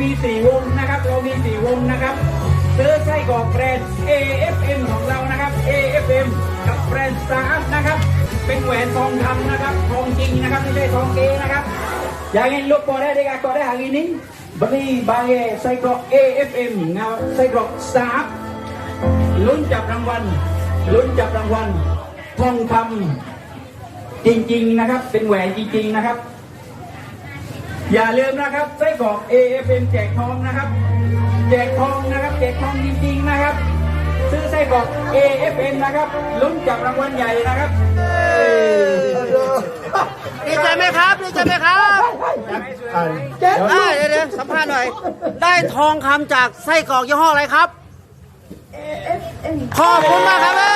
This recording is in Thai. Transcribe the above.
มีสี่วงนะครับ เรามีสี่วงนะครับซื้อไส้กรอกแบรนด์ AFM ของเรานะครับ AFM กับแบรนด์ Star Up นะครับ เป็นแหวนทองคำนะครับ ทองจริงนะครับ ไม่ใช่ทองเก๊นะครับ Jangan lupa dah dekat kau dah hari ni beli bayar Cyclops AFM ngau Cyclops Star ลุ้นจับรางวัล ลุ้นจับรางวัล ทองคำจริง ๆ นะครับ เป็นแหวนจริง ๆ นะครับ อย่าลืมนะครับไส้กรอก AFM แจกทองนะครับ แจกทองนะครับ แจกทองจริงๆนะครับ ซื้อไส้กรอก AFM นะครับลุ้นจับรางวัลใหญ่นะครับดีใจไหมครับดีใจไหมครับอ่าอ่าเดี๋ยวเดี๋ยวสัมภาษณ์หน่อย ได้ทองคำจากไส้กรอกยี่ห้ออะไรครับ ขอบคุณมากครับ